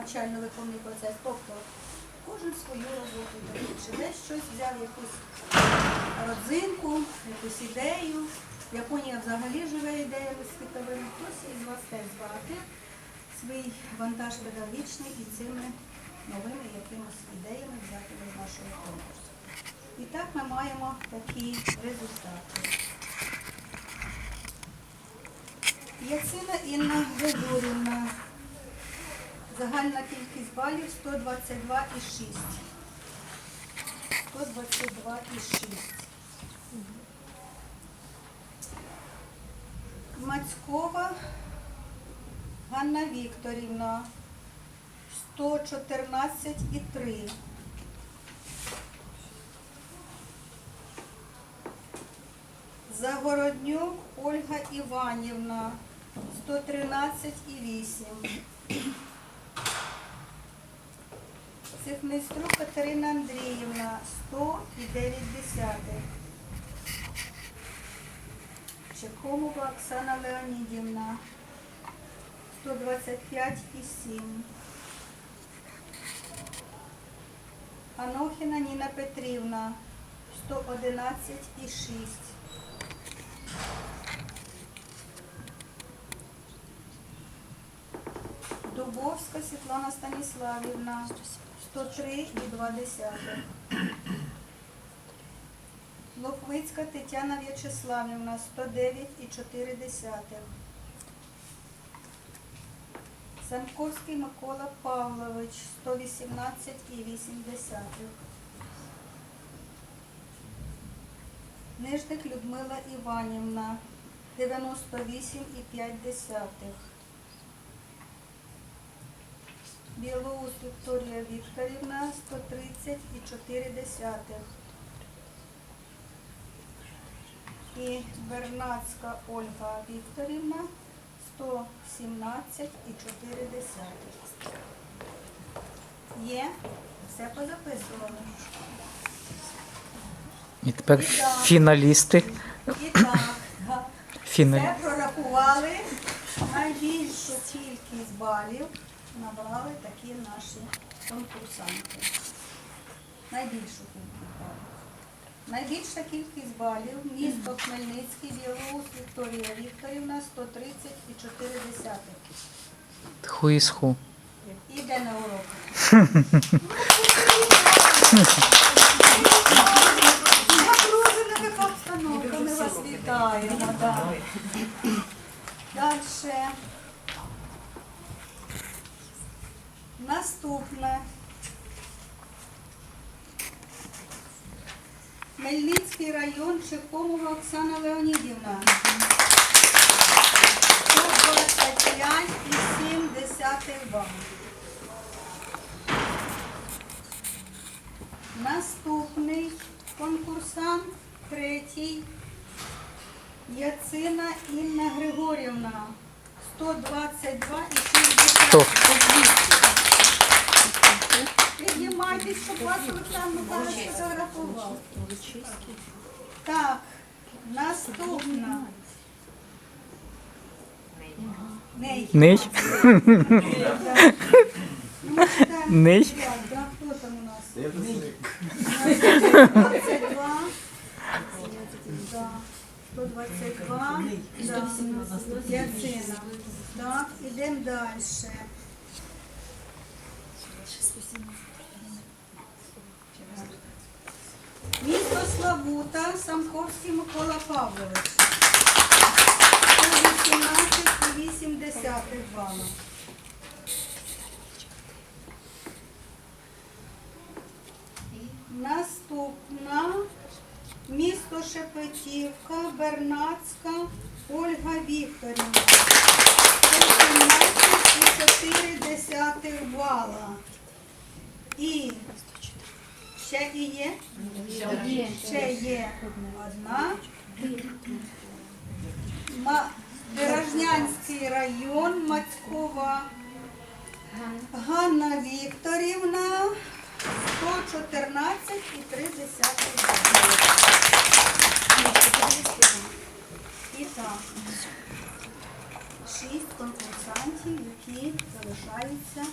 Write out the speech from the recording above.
навчально-виховний процес. Тобто кожен свою роботу. Чи десь щось взяв, якусь родзинку, якусь ідею. Японія взагалі живе ідеями світовими. Хтось із вас теж збагатив свій вантаж педагогічний і цими новими якимось ідеями взятими з нашого конкурсу. І так ми маємо такі результати. Яцина Інна Григорівна. Загальна кількість балів 122,6. 122,6. Мацькова Ганна Вікторівна 114,3. Загороднюк Ольга Іванівна 113,8. Цихмиструк Катерина Андріївна 100,9. Чехомова Оксана Леонідівна 125,7. Анохіна Ніна Петрівна 111,6. Дубовська Світлана Станіславівна 103,2. Лохвицька Тетяна В'ячеславівна 109,4. Самковський Микола Павлович 118,8. Нижник Людмила Іванівна 98,5. Білоус Вікторія Вікторівна 130,4. І Бернацька Ольга Вікторівна 117,4. Є? Все позаписували. І тепер фіналісти. І так. Фіналі... Все прорахували. Найбільшу кількість балів набрали такі наші конкурсанти. Найбільшу кількість балів. Найбільша кількість балів місто Хмельницький, Білоус Вікторія Вікторівна 130,4. Ху із ху. Іде на урок. Напружена така обстановка, ми вас вітаємо. да. Наступне. Хмельницький район Чехомова Оксана Леонідівна. 125,7 балів. Наступний конкурсант, третій, Яцина Інна Григорівна, 122,6. Хто? Піднімайтесь, щоб вас Олександр Михайлович фотографував. Так, наступна. Ней. Ней? Ну, Ней? да? Хто там у нас? 122. Да. 122. Да. Яцина. Так, ідемо далі. Місто Славута, Самковський Микола Павлович. 118,8 бала. Наступна місто Шепетівка, Бернацька, Ольга Вікторівна. 117,4 бала. І ще і є? Ще є одна. Дорожнянський район, Мацькова Ганна Вікторівна, 114,3. Palica.